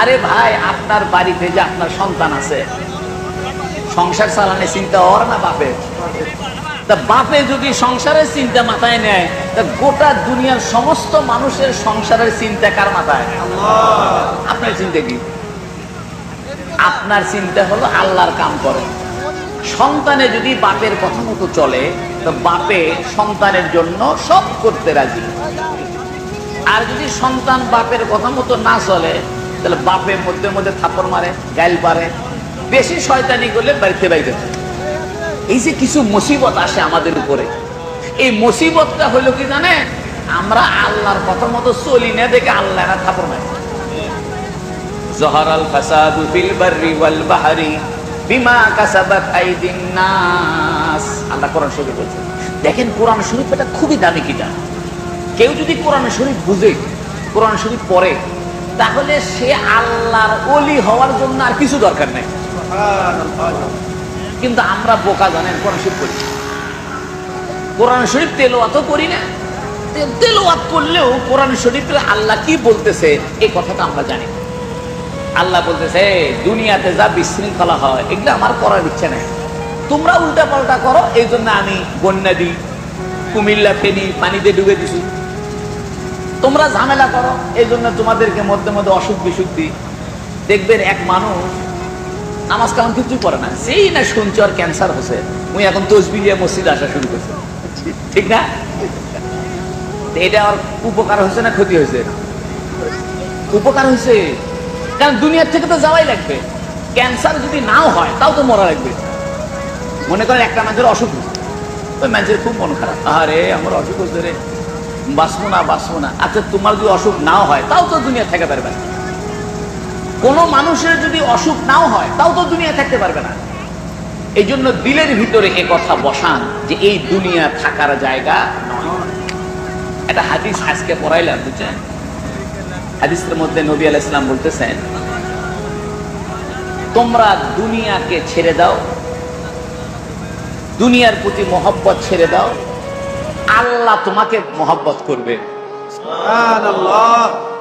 আরে ভাই, আপনার বাড়িতে যে আপনার সন্তান আছে, সংসার চালানে চিন্তা ওর না বাপের? তা বাপে যদি সংসারের চিন্তা মাথায় নেয়, তা গোটা দুনিয়ার সমস্ত মানুষের সংসারের চিন্তা কার মাথায়? আপনার চিন্তা কি? আপনার চিন্তা হলো আল্লাহর কাম করে। সন্তানে যদি বাপের কথা মতো চলে, তো বাপে সন্তানের জন্য সব করতে রাজি। আর যদি সন্তান বাপের কথা মতো না চলে তাহলে বাপের মধ্যে মধ্যে থাপড় মারে গাইল পারে। বেশি শয়তানি করলে বাড়িতে বাইরে এই যে কিছু মুসিবত আসে আমাদের উপরে। এই মুসিবতটা হলো কি জানে? আমরা আল্লাহর কথা মতো চলি না দেখে আল্লাহ না থাপড় মারে। জহরাল ফাসাদু ফিল বাররি ওয়াল বাহরি বিমা কাসাবাত আইদিন নাস। আল্লাহ কোরআন শরীফে বলছেন দেখেন কোরআন শরীফ এটা খুবই দামি কিতাব। কেউ যদি কোরআন শরীফ বুঝে কোরআন শরীফ পড়ে তাহলে সে আল্লাহর অলি হওয়ার জন্য আর কিছু দরকার নেই। কিন্তু আমরা বোকা জানেন, কোরআন শরীফ করি কোরআন শরীফ তেলোয়াত করি না। তেলোয়াত করলেও কোরআন শরীফের আল্লাহ কি বলতেছে এই কথাটা আমরা জানি। আল্লাহ বলতেছে দুনিয়াতে যা বিশৃঙ্খলা হয়, এগুলো আমার করার ইচ্ছা নেই। তোমরা উল্টা পাল্টা করো, এই জন্য আমি বন্যা দিই, কুমিল্লা ফেনি পানিতে ডুবে দিছি। তোমরা ঝামেলা করো এই জন্য তোমাদেরকে মধ্যে মধ্যে অসুখ বিসুখ দিই। দেখবেন এক মানুষ নামাজ কালাম কিছু করে না। সেই না শুনছে ওর ক্যান্সার হয়েছে। মুই এখন তসবিলিয়া মসজিদ আসা শুরু করছে। ঠিক না? এটা ওর উপকার হয়েছে না ক্ষতি হয়েছে? উপকার হয়েছে। কারণ দুনিয়ার থেকে তো যাওয়াই লাগবে। ক্যান্সার যদি নাও হয়, তাও তো মরা লাগবে। মনে করেন একটা মানুষের অসুখ হয়েছে। ওই মানুষের খুব মন খারাপ। আরে আমার অসুখ হচ্ছে রে। বাঁচবো না বাঁচবো না আচ্ছা তোমার যদি অসুখ নাও হয়, তাও তো দুনিয়া থেকে পারবে না। কোনো মানুষের যদি অসুখ নাও হয়, তাও তো দুনিয়া থাকতে পারবে না। এই জন্য দিলের ভিতরে এ কথা বসান যে এই দুনিয়া থাকার জায়গা একটা হাদিস আজকে পড়াইলাম, বুঝছেন? হাদিসের মধ্যে নবী আলাইহিস ইসলাম বলতেছেন, তোমরা দুনিয়াকে ছেড়ে দাও, দুনিয়ার প্রতি মহব্বত ছেড়ে দাও আল্লাহ তোমাকে মহব্বত করবে। সুবহানাল্লাহ।